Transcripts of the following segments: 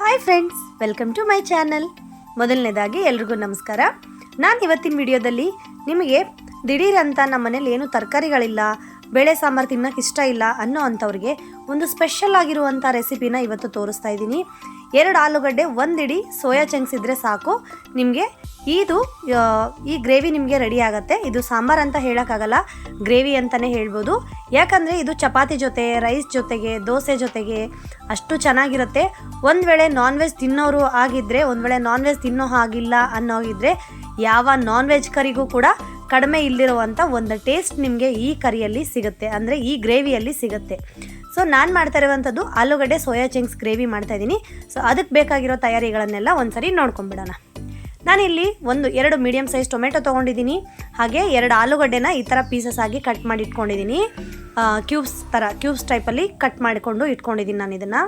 Hi friends welcome to my channel ಮೊದಲನೇದಾಗಿ ಎಲ್ರಿಗೂ ನಮಸ್ಕಾರ. ನಾನು ಇವತ್ತಿನ ವಿಡಿಯೋದಲ್ಲಿ ನಿಮಗೆ ದಿಢೀರಂತ ನಮ್ಮ ಮನೇಲಿ ಏನು ತರಕಾರಿಗಳಿಲ್ಲ, ಬೇಳೆ ಸಾಂಬಾರು ತಿನ್ನೋಕೆ ಇಷ್ಟ ಇಲ್ಲ ಅನ್ನೋ ಅಂಥವ್ರಿಗೆ ಒಂದು ಸ್ಪೆಷಲ್ ಆಗಿರುವಂಥ ರೆಸಿಪಿನ ಇವತ್ತು ತೋರಿಸ್ತಾ ಇದ್ದೀನಿ. ಎರಡು ಆಲೂಗಡ್ಡೆ, ಒಂದಿಡಿ ಸೋಯಾ ಚಂಕ್ಸ್ ಇದ್ದರೆ ಸಾಕು. ನಿಮಗೆ ಇದು ಈ ಗ್ರೇವಿ ನಿಮಗೆ ರೆಡಿ ಆಗುತ್ತೆ. ಇದು ಸಾಂಬಾರ್ ಅಂತ ಹೇಳೋಕ್ಕಾಗಲ್ಲ. ಗ್ರೇವಿ ಅಂತಲೇ ಹೇಳ್ಬೋದು. ಯಾಕಂದರೆ ಇದು ಚಪಾತಿ ಜೊತೆ, ರೈಸ್ ಜೊತೆಗೆ, ದೋಸೆ ಜೊತೆಗೆ ಅಷ್ಟು ಚೆನ್ನಾಗಿರುತ್ತೆ. ಒಂದು ವೇಳೆ ನಾನ್ ವೆಜ್ ತಿನ್ನೋರು ಆಗಿದ್ದರೆ ಒಂದು ವೇಳೆ ನಾನ್ ವೆಜ್ ತಿನ್ನೋ ಹಾಗಿಲ್ಲ ಅನ್ನೋಗಿದ್ರೆ, ಯಾವ ನಾನ್ ವೆಜ್ ಕರಿಗೂ ಕೂಡ ಕಡಿಮೆ ಇಲ್ಲಿರುವಂಥ ಒಂದು ಟೇಸ್ಟ್ ನಿಮಗೆ ಈ ಕರಿಯಲ್ಲಿ ಸಿಗುತ್ತೆ. ಅಂದರೆ ಈ ಗ್ರೇವಿಯಲ್ಲಿ ಸಿಗುತ್ತೆ. ಸೊ ನಾನು ಮಾಡ್ತಾ ಇರುವಂಥದ್ದು ಆಲೂಗಡ್ಡೆ, ಸೋಯಾ ಚಿಂಗ್ಸ್ ಗ್ರೇವಿ ಮಾಡ್ತಾ ಇದ್ದೀನಿ ಸೊ ಅದಕ್ಕೆ ಬೇಕಾಗಿರೋ ತಯಾರಿಗಳನ್ನೆಲ್ಲ ಒಂದ್ಸರಿ ನೋಡ್ಕೊಂಬಿಡೋಣ ನಾನಿಲ್ಲಿ ಒಂದು ಎರಡು ಮೀಡಿಯಮ್ ಸೈಜ್ ಟೊಮೆಟೊ ತೊಗೊಂಡಿದ್ದೀನಿ. ಹಾಗೆ ಎರಡು ಆಲೂಗಡ್ಡೆನ ಈ ಥರ ಪೀಸಸ್ ಆಗಿ ಕಟ್ ಮಾಡಿ ಇಟ್ಕೊಂಡಿದ್ದೀನಿ. ಕ್ಯೂಬ್ಸ್ ಥರ ಕ್ಯೂಬ್ಸ್ ಟೈಪಲ್ಲಿ ಕಟ್ ಮಾಡಿಕೊಂಡು ಇಟ್ಕೊಂಡಿದ್ದೀನಿ ನಾನು ಇದನ್ನು,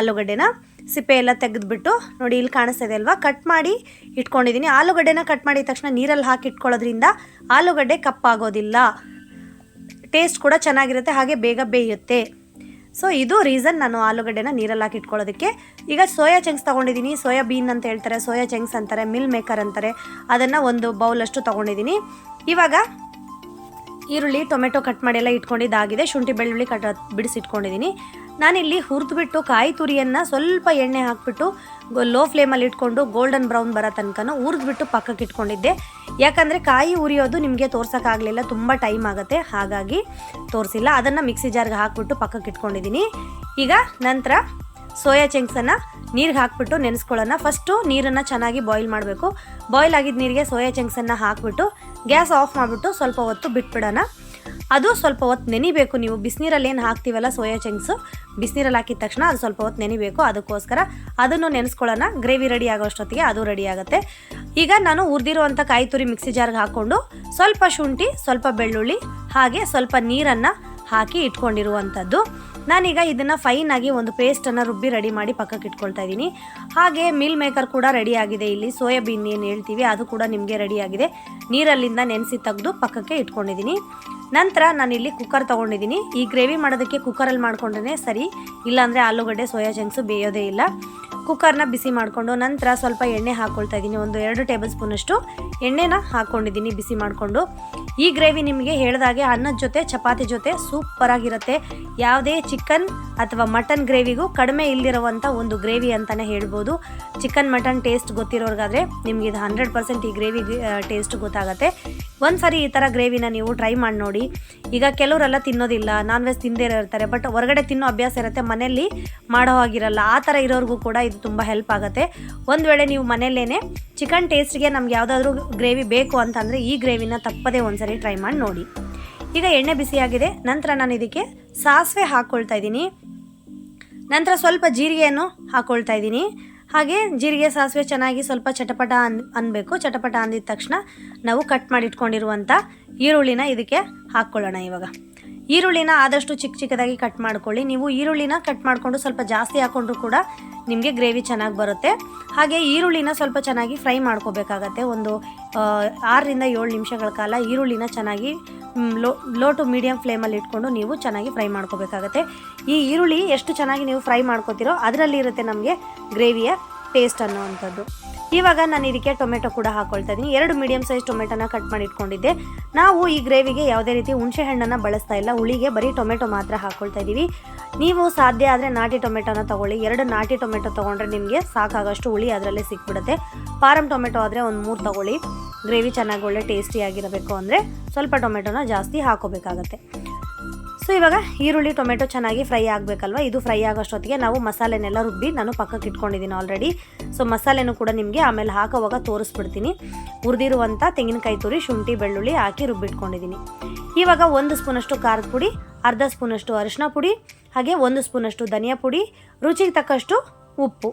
ಆಲೂಗಡ್ಡೆನ. ಸಿಪ್ಪೆ ಎಲ್ಲ ತೆಗೆದುಬಿಟ್ಟು ನೋಡಿ ಇಲ್ಲಿ ಕಾಣಿಸ್ತಾ ಇದೆ ಅಲ್ವಾ? ಕಟ್ ಮಾಡಿ ಇಟ್ಕೊಂಡಿದ್ದೀನಿ. ಆಲೂಗಡ್ಡೆನ ಕಟ್ ಮಾಡಿದ ತಕ್ಷಣ ನೀರಲ್ಲಿ ಹಾಕಿ ಇಟ್ಕೊಳ್ಳೋದ್ರಿಂದ ಆಲೂಗಡ್ಡೆ ಕಪ್ಪಾಗೋದಿಲ್ಲ. ಟೇಸ್ಟ್ ಕೂಡ ಚೆನ್ನಾಗಿರುತ್ತೆ, ಹಾಗೆ ಬೇಗ ಬೇಯುತ್ತೆ. ಸೊ ಇದು ರೀಸನ್ ನಾನು ಆಲೂಗಡ್ಡೆನ ನೀರಲ್ಲಿ ಹಾಕಿ ಇಟ್ಕೊಳ್ಳೋದಕ್ಕೆ. ಈಗ ಸೋಯಾ ಚಂಕ್ಸ್ ತೊಗೊಂಡಿದ್ದೀನಿ ಸೋಯಾ ಬೀನ್ ಅಂತ ಹೇಳ್ತಾರೆ, ಸೋಯಾ ಚಂಕ್ಸ್ ಅಂತಾರೆ ಮಿಲ್ ಮೇಕರ್ ಅಂತಾರೆ. ಅದನ್ನು ಒಂದು ಬೌಲಷ್ಟು ತೊಗೊಂಡಿದ್ದೀನಿ ಇವಾಗ ಈರುಳ್ಳಿ, ಟೊಮೆಟೊ ಕಟ್ ಮಾಡಿ ಎಲ್ಲ ಇಟ್ಕೊಂಡಿದ್ದಾಗಿದೆ. ಶುಂಠಿ, ಬೆಳ್ಳುಳ್ಳಿ ಕಟ್ ಬಿಡಿಸಿಟ್ಕೊಂಡಿದ್ದೀನಿ ನಾನಿಲ್ಲಿ ಹುರಿದ್ಬಿಟ್ಟು ಕಾಯಿ ತುರಿಯನ್ನು ಸ್ವಲ್ಪ ಎಣ್ಣೆ ಹಾಕಿಬಿಟ್ಟು ಲೋ ಫ್ಲೇಮಲ್ಲಿ ಇಟ್ಕೊಂಡು ಗೋಲ್ಡನ್ ಬ್ರೌನ್ ಬರೋ ತನಕನೂ ಹುರಿದ್ಬಿಟ್ಟು ಪಕ್ಕಕ್ಕೆ ಇಟ್ಕೊಂಡಿದ್ದೆ. ಯಾಕಂದರೆ ಕಾಯಿ ಉರಿಯೋದು ನಿಮಗೆ ತೋರ್ಸೋಕ್ಕಾಗಲಿಲ್ಲ ತುಂಬ ಟೈಮ್ ಆಗುತ್ತೆ. ಹಾಗಾಗಿ ತೋರಿಸಿಲ್ಲ. ಅದನ್ನು ಮಿಕ್ಸಿ ಜಾರ್ಗೆ ಹಾಕಿಬಿಟ್ಟು ಪಕ್ಕಕ್ಕೆ ಇಟ್ಕೊಂಡಿದ್ದೀನಿ. ಈಗ ನಂತರ ಸೋಯಾ ಚಂಕ್ಸನ್ನು ನೀರಿಗೆ ಹಾಕ್ಬಿಟ್ಟು ನೆನೆಸ್ಕೊಳ್ಳೋಣ. ಫಸ್ಟು ನೀರನ್ನು ಚೆನ್ನಾಗಿ ಬಾಯ್ಲ್ ಮಾಡಬೇಕು. ಬಾಯ್ಲ್ ಆಗಿದ್ದ ನೀರಿಗೆ ಸೋಯಾ ಚಂಕ್ಸನ್ನು ಹಾಕ್ಬಿಟ್ಟು ಗ್ಯಾಸ್ ಆಫ್ ಮಾಡಿಬಿಟ್ಟು ಸ್ವಲ್ಪ ಹೊತ್ತು ಬಿಟ್ಬಿಡೋಣ. ಅದು ಸ್ವಲ್ಪ ಹೊತ್ತು ನೆನಿಬೇಕು ನೀವು. ಬಿಸಿನೀರಲ್ಲಿ ಏನು ಹಾಕ್ತೀವಲ್ಲ ಸೋಯಾ ಚಂಕ್ಸು ಬಿಸಿನೀರಲ್ಲಿ ಹಾಕಿದ ತಕ್ಷಣ ಅದು ಸ್ವಲ್ಪ ಹೊತ್ತು ನೆನಿಬೇಕು. ಅದಕ್ಕೋಸ್ಕರ ಅದನ್ನು ನೆನೆಸ್ಕೊಳ್ಳೋಣ. ಗ್ರೇವಿ ರೆಡಿ ಆಗೋ ಅಷ್ಟೊತ್ತಿಗೆ ಅದು ರೆಡಿ ಆಗುತ್ತೆ. ಈಗ ನಾನು ಹುರಿದಿರುವಂಥ ಕಾಯಿ ತುರಿ ಮಿಕ್ಸಿ ಜಾರ್ಗೆ ಹಾಕ್ಕೊಂಡು ಸ್ವಲ್ಪ ಶುಂಠಿ, ಸ್ವಲ್ಪ ಬೆಳ್ಳುಳ್ಳಿ, ಹಾಗೆ ಸ್ವಲ್ಪ ನೀರನ್ನು ಹಾಕಿ ಇಟ್ಕೊಂಡಿರುವಂಥದ್ದು. ನಾನೀಗ ಇದನ್ನು ಫೈನಾಗಿ ಒಂದು ಪೇಸ್ಟನ್ನು ರುಬ್ಬಿ ರೆಡಿ ಮಾಡಿ ಪಕ್ಕಕ್ಕೆ ಇಟ್ಕೊಳ್ತಾ ಇದ್ದೀನಿ. ಹಾಗೆ ಮಿಲ್ ಮೇಕರ್ ಕೂಡ ರೆಡಿ ಆಗಿದೆ ಇಲ್ಲಿ. ಸೋಯಾಬೀನ್ ಏನು ಹೇಳ್ತೀವಿ, ಅದು ಕೂಡ ನಿಮಗೆ ರೆಡಿ ಆಗಿದೆ. ನೀರಲ್ಲಿಂದ ನೆನೆಸಿ ತೆಗೆದು ಪಕ್ಕಕ್ಕೆ ಇಟ್ಕೊಂಡಿದ್ದೀನಿ. ನಂತರ ನಾನಿಲ್ಲಿ ಕುಕ್ಕರ್ ತೊಗೊಂಡಿದ್ದೀನಿ. ಈ ಗ್ರೇವಿ ಮಾಡೋದಕ್ಕೆ ಕುಕ್ಕರಲ್ಲಿ ಮಾಡ್ಕೊಂಡ್ರೆ ಸರಿ. ಇಲ್ಲಾಂದರೆ ಆಲೂಗಡ್ಡೆ, ಸೋಯಾ ಚಂಕ್ಸು ಬೇಯೋದೇ ಇಲ್ಲ. ಕುಕ್ಕರ್ನ ಬಿಸಿ ಮಾಡಿಕೊಂಡು ನಂತರ ಸ್ವಲ್ಪ ಎಣ್ಣೆ ಹಾಕ್ಕೊಳ್ತಾ ಇದ್ದೀನಿ ಒಂದು ಎರಡು ಟೇಬಲ್ ಸ್ಪೂನಷ್ಟು ಎಣ್ಣೆನ ಹಾಕ್ಕೊಂಡಿದ್ದೀನಿ ಬಿಸಿ ಮಾಡಿಕೊಂಡು. ಈ ಗ್ರೇವಿ ನಿಮಗೆ ಹೇಳಿದಾಗೆ ಅನ್ನದ ಜೊತೆ, ಚಪಾತಿ ಜೊತೆ ಸೂಪರಾಗಿರುತ್ತೆ ಯಾವುದೇ ಚಿಕನ್ ಅಥವಾ ಮಟನ್ ಗ್ರೇವಿಗೂ ಕಡಿಮೆ ಇಲ್ಲಿರುವಂಥ ಒಂದು ಗ್ರೇವಿ ಅಂತಲೇ ಹೇಳ್ಬೋದು. ಚಿಕನ್, ಮಟನ್ ಟೇಸ್ಟ್ ಗೊತ್ತಿರೋರ್ಗಾದ್ರೆ ನಿಮಗೆ ಇದು ಹಂಡ್ರೆಡ್ ಪರ್ಸೆಂಟ್ ಈ ಗ್ರೇವಿ ಟೇಸ್ಟ್ ಗೊತ್ತಾಗುತ್ತೆ. ಒಂದು ಸರಿ ಈ ಥರ ಗ್ರೇವಿನ ನೀವು ಟ್ರೈ ಮಾಡಿ ನೋಡಿ. ಈಗ ಕೆಲವರೆಲ್ಲ ತಿನ್ನೋದಿಲ್ಲ ನಾನ್ ವೆಜ್ ತಿಂದೇ ಇರ್ತಾರೆ ಬಟ್ ಹೊರಗಡೆ ತಿನ್ನೋ ಅಭ್ಯಾಸ ಇರುತ್ತೆ, ಮನೆಯಲ್ಲಿ ಮಾಡೋ ಹಾಗಿರಲ್ಲ. ಆ ಥರ ಇರೋರಿಗೂ ಕೂಡ ಇದು ತುಂಬ ಹೆಲ್ಪ್ ಆಗುತ್ತೆ. ಒಂದು ವೇಳೆ ನೀವು ಮನೆಯಲ್ಲೇ ಚಿಕನ್ ಟೇಸ್ಟ್ಗೆ ನಮ್ಗೆ ಯಾವುದಾದ್ರೂ ಗ್ರೇವಿ ಬೇಕು ಅಂತಂದರೆ ಈ ಗ್ರೇವಿನ ತಪ್ಪದೇ ಒಂದ್ಸರಿ ಟ್ರೈ ಮಾಡಿ ನೋಡಿ. ಈಗ ಎಣ್ಣೆ ಬಿಸಿಯಾಗಿದೆ, ನಂತರ ನಾನು ಇದಕ್ಕೆ ಸಾಸಿವೆ ಹಾಕ್ಕೊಳ್ತಾ ಇದ್ದೀನಿ. ನಂತರ ಸ್ವಲ್ಪ ಜೀರಿಗೆಯನ್ನು ಹಾಕ್ಕೊಳ್ತಾ ಇದ್ದೀನಿ. ಹಾಗೆ ಜೀರಿಗೆ ಸಾಸಿವೆ ಚೆನ್ನಾಗಿ ಸ್ವಲ್ಪ ಚಟಪಟ ಅನ್, ಅನ್ಬೇಕು. ಚಟಪಟ ಅಂದಿದ ತಕ್ಷಣ ನಾವು ಕಟ್ ಮಾಡಿಟ್ಕೊಂಡಿರುವಂಥ ಈರುಳ್ಳಿನ ಇದಕ್ಕೆ ಹಾಕ್ಕೊಳ್ಳೋಣ ಇವಾಗ. ಈರುಳ್ಳಿನ ಆದಷ್ಟು ಚಿಕ್ಕ ಚಿಕ್ಕದಾಗಿ ಕಟ್ ಮಾಡ್ಕೊಳ್ಳಿ. ನೀವು ಈರುಳ್ಳಿನ ಕಟ್ ಮಾಡಿಕೊಂಡು ಸ್ವಲ್ಪ ಜಾಸ್ತಿ ಹಾಕೊಂಡ್ರು ಕೂಡ ನಿಮಗೆ ಗ್ರೇವಿ ಚೆನ್ನಾಗಿ ಬರುತ್ತೆ. ಹಾಗೆ ಈರುಳ್ಳಿನ ಸ್ವಲ್ಪ ಚೆನ್ನಾಗಿ ಫ್ರೈ ಮಾಡ್ಕೋಬೇಕಾಗತ್ತೆ. ಒಂದು ಆರರಿಂದ ಏಳು ನಿಮಿಷಗಳ ಕಾಲ ಈರುಳ್ಳಿನ ಚೆನ್ನಾಗಿ ಲೋ ಲೋ ಟು ಮೀಡಿಯಮ್ ಫ್ಲೇಮಲ್ಲಿ ಇಟ್ಕೊಂಡು ನೀವು ಚೆನ್ನಾಗಿ ಫ್ರೈ ಮಾಡ್ಕೋಬೇಕಾಗತ್ತೆ. ಈ ಈರುಳ್ಳಿ ಎಷ್ಟು ಚೆನ್ನಾಗಿ ನೀವು ಫ್ರೈ ಮಾಡ್ಕೋತೀರೋ ಅದರಲ್ಲಿ ಇರುತ್ತೆ ನಮಗೆ ಗ್ರೇವಿಯ ಟೇಸ್ಟ್ ಅನ್ನುವಂಥದ್ದು. ಇವಾಗ ನಾನು ಇದಕ್ಕೆ ಟೊಮೆಟೊ ಕೂಡ ಹಾಕ್ಕೊಳ್ತಾ ಇದ್ದೀನಿ. ಎರಡು ಮೀಡಿಯಮ್ ಸೈಜ್ ಟೊಮೆಟೊನ ಕಟ್ ಮಾಡಿ ಇಟ್ಕೊಂಡಿದ್ದೆ. ನಾವು ಈ ಗ್ರೇವಿಗೆ ಯಾವುದೇ ರೀತಿ ಹುಣಸೆ ಹಣ್ಣನ್ನು ಬಳಸ್ತಾ ಇಲ್ಲ. ಹುಳಿಗೆ ಬರೀ ಟೊಮೆಟೊ ಮಾತ್ರ ಹಾಕೊಳ್ತಾ ಇದ್ದೀವಿ. ನೀವು ಸಾಧ್ಯ ಆದರೆ ನಾಟಿ ಟೊಮೆಟೊನ ತೊಗೊಳ್ಳಿ. ಎರಡು ನಾಟಿ ಟೊಮೆಟೊ ತೊಗೊಂಡ್ರೆ ನಿಮಗೆ ಸಾಕಾಗಷ್ಟು ಹುಳಿ ಅದರಲ್ಲೇ ಸಿಕ್ಬಿಡುತ್ತೆ. ಫಾರಮ್ ಟೊಮೆಟೊ ಆದರೆ ಒಂದು ಮೂರು ತೊಗೊಳ್ಳಿ. ಗ್ರೇವಿ ಚೆನ್ನಾಗಿ ಒಳ್ಳೆ ಟೇಸ್ಟಿಯಾಗಿರಬೇಕು ಅಂದರೆ ಸ್ವಲ್ಪ ಟೊಮೆಟೊನ ಜಾಸ್ತಿ ಹಾಕೋಬೇಕಾಗತ್ತೆ. ಸೊ ಇವಾಗ ಈರುಳ್ಳಿ, ಟೊಮೆಟೊ ಚೆನ್ನಾಗಿ ಫ್ರೈ ಆಗಬೇಕಲ್ವ? ಇದು ಫ್ರೈ ಆಗೋಷ್ಟೊತ್ತಿಗೆ ನಾವು ಮಸಾಲೆನೆಲ್ಲ ರುಬ್ಬಿ ನಾನು ಪಕ್ಕಕ್ಕೆ ಇಟ್ಕೊಂಡಿದ್ದೀನಿ ಆಲ್ರೆಡಿ ಸೊ ಮಸಾಲೆನೂ ಕೂಡ ನಿಮಗೆ ಆಮೇಲೆ ಹಾಕೋವಾಗ ತೋರಿಸ್ಬಿಡ್ತೀನಿ. ಹುರಿದಿರುವಂಥ ತೆಂಗಿನಕಾಯಿ ತುರಿ, ಶುಂಠಿ, ಬೆಳ್ಳುಳ್ಳಿ ಹಾಕಿ ರುಬ್ಬಿಟ್ಕೊಂಡಿದ್ದೀನಿ. ಇವಾಗ ಒಂದು ಸ್ಪೂನಷ್ಟು ಖಾರದ ಪುಡಿ, ಅರ್ಧ ಸ್ಪೂನಷ್ಟು ಅರಿಶಿನ ಪುಡಿ, ಹಾಗೆ ಒಂದು ಸ್ಪೂನಷ್ಟು ಧನಿಯಾ ಪುಡಿ, ರುಚಿಗೆ ತಕ್ಕಷ್ಟು ಉಪ್ಪು.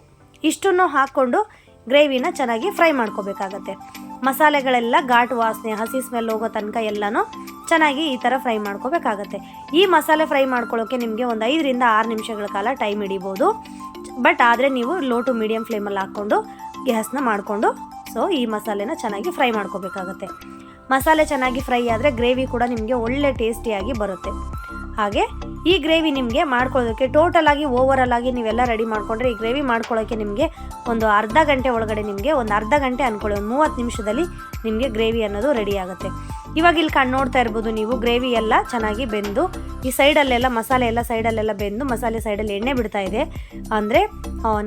ಇಷ್ಟನ್ನು ಹಾಕ್ಕೊಂಡು ಗ್ರೇವಿನ ಚೆನ್ನಾಗಿ ಫ್ರೈ ಮಾಡ್ಕೋಬೇಕಾಗತ್ತೆ. ಮಸಾಲೆಗಳೆಲ್ಲ ಘಾಟ್ ವಾಸನೆ, ಹಸಿ ಸ್ಮೆಲ್ ಹೋಗೋ ತನಕ ಎಲ್ಲನೂ ಚೆನ್ನಾಗಿ ಈ ಥರ ಫ್ರೈ ಮಾಡ್ಕೋಬೇಕಾಗತ್ತೆ. ಈ ಮಸಾಲೆ ಫ್ರೈ ಮಾಡ್ಕೊಳ್ಳೋಕೆ ನಿಮಗೆ ಒಂದು ಐದರಿಂದ ಆರು ನಿಮಿಷಗಳ ಕಾಲ ಟೈಮ್ ಹಿಡಿಬೋದು. ಬಟ್ ಆದರೆ ನೀವು ಲೋ ಟು ಮೀಡಿಯಮ್ ಫ್ಲೇಮಲ್ಲಿ ಹಾಕ್ಕೊಂಡು ಗ್ಯಾಸ್ನ ಮಾಡಿಕೊಂಡು, ಸೊ ಈ ಮಸಾಲೆನ ಚೆನ್ನಾಗಿ ಫ್ರೈ ಮಾಡ್ಕೋಬೇಕಾಗತ್ತೆ. ಮಸಾಲೆ ಚೆನ್ನಾಗಿ ಫ್ರೈ ಆದರೆ ಗ್ರೇವಿ ಕೂಡ ನಿಮಗೆ ಒಳ್ಳೆ ಟೇಸ್ಟಿಯಾಗಿ ಬರುತ್ತೆ. ಹಾಗೆ ಈ ಗ್ರೇವಿ ನಿಮಗೆ ಮಾಡ್ಕೊಳ್ಳೋದಕ್ಕೆ ಟೋಟಲ್ ಆಗಿ ಓವರಲ್ ಆಗಿ ನೀವೆಲ್ಲ ರೆಡಿ ಮಾಡಿಕೊಂಡ್ರೆ ಈ ಗ್ರೇವಿ ಮಾಡ್ಕೊಳ್ಳೋಕ್ಕೆ ನಿಮಗೆ ಒಂದು ಅರ್ಧ ಗಂಟೆ ಒಳಗಡೆ ನಿಮಗೆ ಒಂದು ಅರ್ಧ ಗಂಟೆ ಅಂದ್ಕೊಳ್ಳಿ ಒಂದು ಮೂವತ್ತು ನಿಮಿಷದಲ್ಲಿ ನಿಮಗೆ ಗ್ರೇವಿ ಅನ್ನೋದು ರೆಡಿ ಆಗುತ್ತೆ. ಇವಾಗ ಇಲ್ಲಿ ಕಣ್ಣು ನೋಡ್ತಾ ಇರ್ಬೋದು ನೀವು, ಗ್ರೇವಿ ಎಲ್ಲ ಚೆನ್ನಾಗಿ ಬೆಂದು, ಈ ಸೈಡಲ್ಲೆಲ್ಲ ಮಸಾಲೆ ಎಲ್ಲ ಸೈಡಲ್ಲೆಲ್ಲ ಬೆಂದು, ಮಸಾಲೆ ಸೈಡಲ್ಲಿ ಎಣ್ಣೆ ಬಿಡ್ತಾ ಇದೆ. ಅಂದರೆ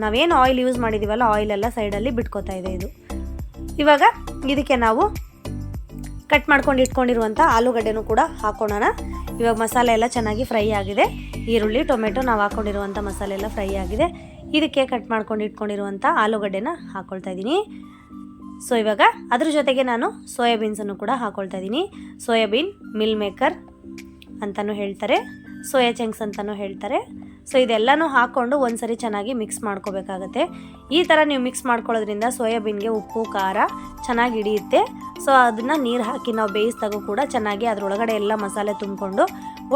ನಾವೇನು ಆಯಿಲ್ ಯೂಸ್ ಮಾಡಿದ್ದೀವಲ್ಲ ಆಯಿಲೆಲ್ಲ ಸೈಡಲ್ಲಿ ಬಿಟ್ಕೋತಾ ಇದೆ ಇದು. ಇವಾಗ ಇದಕ್ಕೆ ನಾವು ಕಟ್ ಮಾಡ್ಕೊಂಡು ಇಟ್ಕೊಂಡಿರುವಂಥ ಆಲೂಗಡ್ಡೆನೂ ಕೂಡ ಹಾಕೋಣ ಇವಾಗ ಮಸಾಲೆ ಎಲ್ಲ ಚೆನ್ನಾಗಿ ಫ್ರೈ ಆಗಿದೆ. ಈರುಳ್ಳಿ, ಟೊಮೆಟೊ ನಾವು ಹಾಕೊಂಡಿರುವಂಥ ಮಸಾಲೆ ಎಲ್ಲ ಫ್ರೈ ಆಗಿದೆ. ಇದಕ್ಕೆ ಕಟ್ ಮಾಡ್ಕೊಂಡು ಇಟ್ಕೊಂಡಿರುವಂಥ ಆಲೂಗಡ್ಡೆನ ಹಾಕ್ಕೊಳ್ತಾ ಇದ್ದೀನಿ. ಸೊ, ಇವಾಗ ಅದ್ರ ಜೊತೆಗೆ ನಾನು ಸೋಯಾಬೀನ್ಸನ್ನು ಕೂಡ ಹಾಕ್ಕೊಳ್ತಾ ಇದ್ದೀನಿ. ಸೋಯಾಬೀನ್, ಮಿಲ್ ಮೇಕರ್ ಅಂತಲೂ ಹೇಳ್ತಾರೆ. ಸೋಯಾ ಚಂಕ್ಸ್ ಅಂತಲೂ ಹೇಳ್ತಾರೆ. ಸೊ ಇದೆಲ್ಲನೂ ಹಾಕ್ಕೊಂಡು ಒಂದ್ಸರಿ ಚೆನ್ನಾಗಿ ಮಿಕ್ಸ್ ಮಾಡ್ಕೋಬೇಕಾಗತ್ತೆ. ಈ ಥರ ನೀವು ಮಿಕ್ಸ್ ಮಾಡ್ಕೊಳ್ಳೋದ್ರಿಂದ ಸೋಯಾಬೀನ್ಗೆ ಉಪ್ಪು, ಖಾರ ಚೆನ್ನಾಗಿ ಹಿಡಿಯುತ್ತೆ. ಸೊ ಅದನ್ನು ನೀರು ಹಾಕಿ ನಾವು ಬೇಯಿಸಿದಾಗೂ ಕೂಡ ಚೆನ್ನಾಗಿ ಅದರೊಳಗಡೆ ಎಲ್ಲ ಮಸಾಲೆ ತುಂಬಿಕೊಂಡು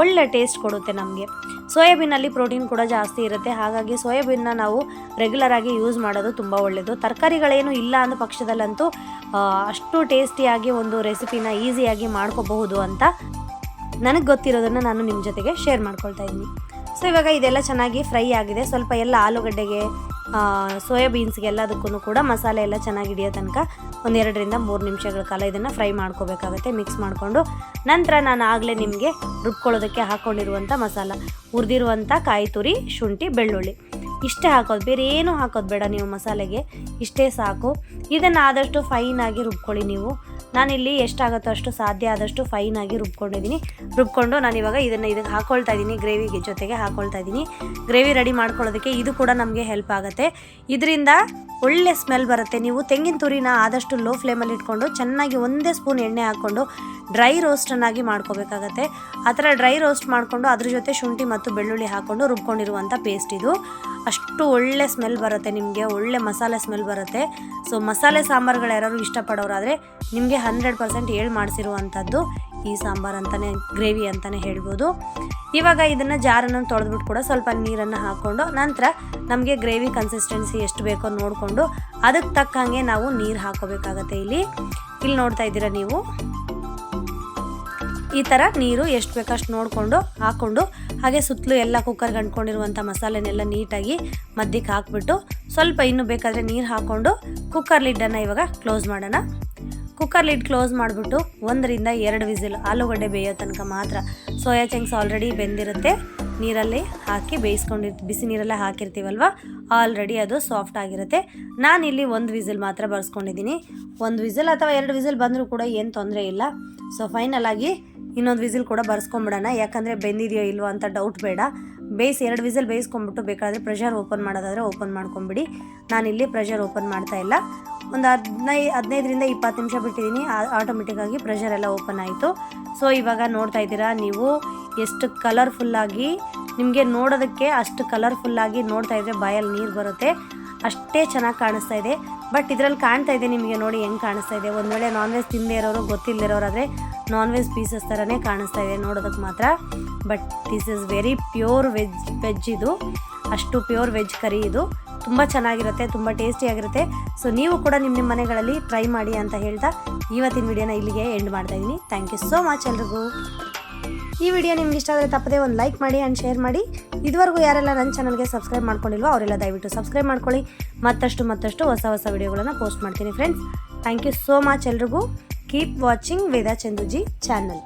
ಒಳ್ಳೆ ಟೇಸ್ಟ್ ಕೊಡುತ್ತೆ ನಮಗೆ. ಸೋಯಾಬೀನಲ್ಲಿ ಪ್ರೋಟೀನ್ ಕೂಡ ಜಾಸ್ತಿ ಇರುತ್ತೆ. ಹಾಗಾಗಿ ಸೋಯಾಬೀನ್ನ ನಾವು ರೆಗ್ಯುಲರ್ ಆಗಿ ಯೂಸ್ ಮಾಡೋದು ತುಂಬ ಒಳ್ಳೆಯದು ತರಕಾರಿಗಳೇನು ಇಲ್ಲ ಅಂದ ಪಕ್ಷದಲ್ಲಂತೂ ಅಷ್ಟು ಟೇಸ್ಟಿಯಾಗಿ ಒಂದು ರೆಸಿಪಿನ ಈಸಿಯಾಗಿ ಮಾಡ್ಕೋಬಹುದು ಅಂತ ನನಗೆ ಗೊತ್ತಿರೋದನ್ನು ನಾನು ನಿಮ್ಮ ಜೊತೆಗೆ ಶೇರ್ ಮಾಡ್ಕೊಳ್ತಾ ಇದ್ದೀನಿ. ಸೊ ಇವಾಗ ಇದೆಲ್ಲ ಚೆನ್ನಾಗಿ ಫ್ರೈ ಆಗಿದೆ. ಸ್ವಲ್ಪ ಎಲ್ಲ ಆಲೂಗಡ್ಡೆಗೆ ಸೋಯಾಬೀನ್ಸ್ಗೆ ಎಲ್ಲದಕ್ಕೂ ಕೂಡ ಮಸಾಲೆ ಎಲ್ಲ ಚೆನ್ನಾಗಿ ಹಿಡಿಯೋ ತನಕ ಒಂದೆರಡರಿಂದ ಮೂರು ನಿಮಿಷಗಳ ಕಾಲ ಇದನ್ನು ಫ್ರೈ ಮಾಡ್ಕೋಬೇಕಾಗತ್ತೆ. ಮಿಕ್ಸ್ ಮಾಡಿಕೊಂಡು ನಂತರ ನಾನು ಆಗಲೇ ನಿಮಗೆ ರುಬ್ಕೊಳ್ಳೋದಕ್ಕೆ ಹಾಕ್ಕೊಂಡಿರುವಂಥ ಮಸಾಲ ಹುರಿದಿರುವಂಥ ಕಾಯಿ ತುರಿ ಶುಂಠಿ, ಬೆಳ್ಳುಳ್ಳಿ. ಇಷ್ಟೇ ಹಾಕೋದು, ಬೇರೆ ಏನೂ ಹಾಕೋದು ಬೇಡ ನೀವು ಮಸಾಲೆಗೆ. ಇಷ್ಟೇ ಸಾಕು. ಇದನ್ನು ಆದಷ್ಟು ಫೈನಾಗಿ ರುಬ್ಕೊಳ್ಳಿ ನೀವು. ನಾನಿಲ್ಲಿ ಎಷ್ಟಾಗುತ್ತೋ ಅಷ್ಟು ಸಾಧ್ಯ ಆದಷ್ಟು ಫೈನಾಗಿ ರುಬ್ಕೊಂಡಿದ್ದೀನಿ. ರುಬ್ಕೊಂಡು ನಾನು ಇವಾಗ ಇದನ್ನು ಇದಕ್ಕೆ ಹಾಕ್ಕೊಳ್ತಾ ಇದ್ದೀನಿ ಗ್ರೇವಿಗೆ ಜೊತೆಗೆ ಹಾಕ್ಕೊಳ್ತಾ ಇದ್ದೀನಿ ಗ್ರೇವಿ ರೆಡಿ ಮಾಡ್ಕೊಳ್ಳೋದಕ್ಕೆ ಇದು ಕೂಡ ನಮಗೆ ಹೆಲ್ಪ್ ಆಗುತ್ತೆ. ಇದರಿಂದ ಒಳ್ಳೆ ಸ್ಮೆಲ್ ಬರುತ್ತೆ. ನೀವು ತೆಂಗಿನ ತುರಿನ ಆದಷ್ಟು ಲೋ ಫ್ಲೇಮಲ್ಲಿ ಇಟ್ಕೊಂಡು ಚೆನ್ನಾಗಿ ಒಂದೇ ಸ್ಪೂನ್ ಎಣ್ಣೆ ಹಾಕ್ಕೊಂಡು ಡ್ರೈ ರೋಸ್ಟನ್ನಾಗಿ ಮಾಡ್ಕೋಬೇಕಾಗತ್ತೆ. ಆ ಥರ ಡ್ರೈ ರೋಸ್ಟ್ ಮಾಡಿಕೊಂಡು ಅದ್ರ ಜೊತೆ ಶುಂಠಿ ಮತ್ತು ಬೆಳ್ಳುಳ್ಳಿ ಹಾಕ್ಕೊಂಡು ರುಬ್ಕೊಂಡಿರುವಂಥ ಪೇಸ್ಟ್ ಇದು. ಅಷ್ಟು ಒಳ್ಳೆ ಸ್ಮೆಲ್ ಬರುತ್ತೆ ನಿಮಗೆ, ಒಳ್ಳೆ ಮಸಾಲೆ ಸ್ಮೆಲ್ ಬರುತ್ತೆ. ಸೊ ಮಸಾಲೆ ಸಾಂಬಾರುಗಳು ಯಾರು ಇಷ್ಟಪಡೋರಾದರೆ ನಿಮಗೆ ಹಂಡ್ರೆಡ್ ಪರ್ಸೆಂಟ್ ಹೇಳಿ ಮಾಡಿಸಿರುವಂಥದ್ದು ಈ ಸಾಂಬಾರು ಅಂತಲೇ ಗ್ರೇವಿ ಅಂತಲೇ ಹೇಳ್ಬೋದು. ಇವಾಗ ಇದನ್ನು ಜಾರನ್ನು ತೊಳೆದ್ಬಿಟ್ಟು ಕೂಡ ಸ್ವಲ್ಪ ನೀರನ್ನು ಹಾಕ್ಕೊಂಡು ನಂತರ ನಮಗೆ ಗ್ರೇವಿ ಕನ್ಸಿಸ್ಟೆನ್ಸಿ ಎಷ್ಟು ಬೇಕೋ ನೋಡಿಕೊಂಡು ಅದಕ್ಕೆ ತಕ್ಕಂಗೆ ನಾವು ನೀರು ಹಾಕೋಬೇಕಾಗತ್ತೆ ಇಲ್ಲಿ. ಇಲ್ಲಿ ನೋಡ್ತಾ ಇದ್ದೀರಾ ನೀವು? ಈ ಥರ ನೀರು ಎಷ್ಟು ಬೇಕಷ್ಟು ನೋಡಿಕೊಂಡು ಹಾಕ್ಕೊಂಡು ಹಾಗೆ ಸುತ್ತಲೂ ಎಲ್ಲ ಕುಕ್ಕರ್ಗೆ ಅಂಟ್ಕೊಂಡಿರುವಂಥ ಮಸಾಲೆನೆಲ್ಲ ನೀಟಾಗಿ ಮಧ್ಯಕ್ಕೆ ಹಾಕ್ಬಿಟ್ಟು ಸ್ವಲ್ಪ ಇನ್ನೂ ಬೇಕಾದರೆ ನೀರು ಹಾಕ್ಕೊಂಡು ಕುಕ್ಕರ್ ಲಿಡ್ಡನ್ನು ಇವಾಗ ಕ್ಲೋಸ್ ಮಾಡೋಣ. ಕುಕ್ಕರ್ ಲಿಡ್ ಕ್ಲೋಸ್ ಮಾಡಿಬಿಟ್ಟು ಒಂದರಿಂದ ಎರಡು ವಿಸಿಲ್ ಆಲೂಗಡ್ಡೆ ಬೇಯೋ ತನಕ ಮಾತ್ರ ಸೋಯಾ ಚಂಕ್ಸ್ ಆಲ್ರೆಡಿ ಬೆಂದಿರುತ್ತೆ. ನೀರಲ್ಲಿ ಹಾಕಿ ಬೇಯಿಸ್ಕೊಂಡಿರ್ತೀವಿ ಬಿಸಿ ನೀರಲ್ಲೇ ಹಾಕಿರ್ತೀವಲ್ವ? ಆಲ್ರೆಡಿ ಅದು ಸಾಫ್ಟ್ ಆಗಿರುತ್ತೆ. ನಾನಿಲ್ಲಿ ಒಂದು ವಿಸಿಲ್ ಮಾತ್ರ ಬರ್ಸ್ಕೊಂಡಿದ್ದೀನಿ. ಒಂದು ವಿಸಿಲ್ ಅಥವಾ ಎರಡು ವಿಸಿಲ್ ಬಂದರೂ ಕೂಡ ಏನು ತೊಂದರೆ ಇಲ್ಲ. ಸೊ ಫೈನಲ್ ಆಗಿ ಇನ್ನೊಂದು ವಿಸಿಲ್ ಕೂಡ ಬರ್ಸ್ಕೊಂಬಿಡೋಣ. ಯಾಕಂದರೆ ಬೆಂದಿದೆಯೋ ಇಲ್ವೋ ಅಂತ ಡೌಟ್ ಬೇಡ. ಬೇಯಿಸಿ ಎರಡು ವಿಸಲ್ ಬೇಯಿಸ್ಕೊಂಬಿಟ್ಟು ಬೇಕಾದರೆ ಪ್ರೆಷರ್ ಓಪನ್ ಮಾಡೋದಾದರೆ ಓಪನ್ ಮಾಡ್ಕೊಂಬಿಡಿ. ನಾನಿಲ್ಲಿ ಪ್ರೆಷರ್ ಓಪನ್ ಮಾಡ್ತಾ ಇಲ್ಲ. ಒಂದು ಹದಿನೈದು ಹದಿನೈದರಿಂದ ಇಪ್ಪತ್ತು ನಿಮಿಷ ಬಿಟ್ಟಿದ್ದೀನಿ. ಆಟೋಮೆಟಿಕ್ಕಾಗಿ ಪ್ರೆಷರ್ ಎಲ್ಲ ಓಪನ್ ಆಯಿತು. ಸೊ, ಇವಾಗ ನೋಡ್ತಾ ಇದ್ದೀರಾ, ನೀವು ಎಷ್ಟು ಕಲರ್ಫುಲ್ಲಾಗಿ, ನಿಮಗೆ ನೋಡೋದಕ್ಕೆ ಅಷ್ಟು ಕಲರ್ಫುಲ್ಲಾಗಿ ನೋಡ್ತಾ ಇದ್ದರೆ ಬಾಯಲ್ಲಿ ನೀರು ಬರುತ್ತೆ. ಅಷ್ಟೇ ಚೆನ್ನಾಗಿ ಕಾಣಿಸ್ತಾ ಇದೆ. ಬಟ್ ಇದರಲ್ಲಿ ಕಾಣ್ತಾ ಇದೆ ನಿಮಗೆ ನೋಡಿ ಹೆಂಗೆ ಕಾಣಿಸ್ತಾ ಇದೆ. ಒಂದು ವೇಳೆ ನಾನ್ ವೆಜ್ ತಿಂದೇ ಇರೋರು ಗೊತ್ತಿಲ್ಲದಿರೋರಾದರೆ ನಾನ್ ವೆಜ್ ಪೀಸಸ್ ಥರನೇ ಕಾಣಿಸ್ತಾ ಇದೆ ನೋಡೋದಕ್ಕೆ ಮಾತ್ರ. But this is very pure veg veg ಇದು. ಅಷ್ಟು ಪ್ಯೂರ್ ವೆಜ್ ಕರಿ ಇದು. ತುಂಬ ಚೆನ್ನಾಗಿರುತ್ತೆ, ತುಂಬ ಟೇಸ್ಟಿಯಾಗಿರುತ್ತೆ ಸೊ ನೀವು ಕೂಡ ನಿಮ್ಮ ನಿಮ್ಮ ಮನೆಗಳಲ್ಲಿ ಟ್ರೈ ಮಾಡಿ ಅಂತ ಹೇಳ್ತಾ ಇವತ್ತಿನ ವಿಡಿಯೋನ ಇಲ್ಲಿಗೆ ಎಂಡ್ ಮಾಡ್ತಾ ಇದ್ದೀನಿ ಥ್ಯಾಂಕ್ ಯು ಸೋ ಮಚ್ ಎಲ್ರಿಗೂ. ಈ ವಿಡಿಯೋ ನಿಮ್ಗೆ ಇಷ್ಟ ಆದರೆ ತಪ್ಪದೆ ಒಂದು ಲೈಕ್ ಮಾಡಿ ಆ್ಯಂಡ್ ಶೇರ್ ಮಾಡಿ. ಇದುವರೆಗೂ ಯಾರೆಲ್ಲ ನನ್ನ ಚಾನಲ್ಗೆ ಸಬ್ಸ್ಕ್ರೈಬ್ ಮಾಡ್ಕೊಂಡಿಲ್ವೋ ಅವರೆಲ್ಲ ದಯವಿಟ್ಟು ಸಬ್ಸ್ಕ್ರೈಬ್ ಮಾಡ್ಕೊಳ್ಳಿ. ಮತ್ತಷ್ಟು ಮತ್ತಷ್ಟು ಹೊಸ ಹೊಸ ವಿಡಿಯೋಗಳನ್ನು ಪೋಸ್ಟ್ ಮಾಡ್ತೀನಿ friends thank you so much ಎಲ್ರಿಗೂ. Keep watching Veda Chanduji channel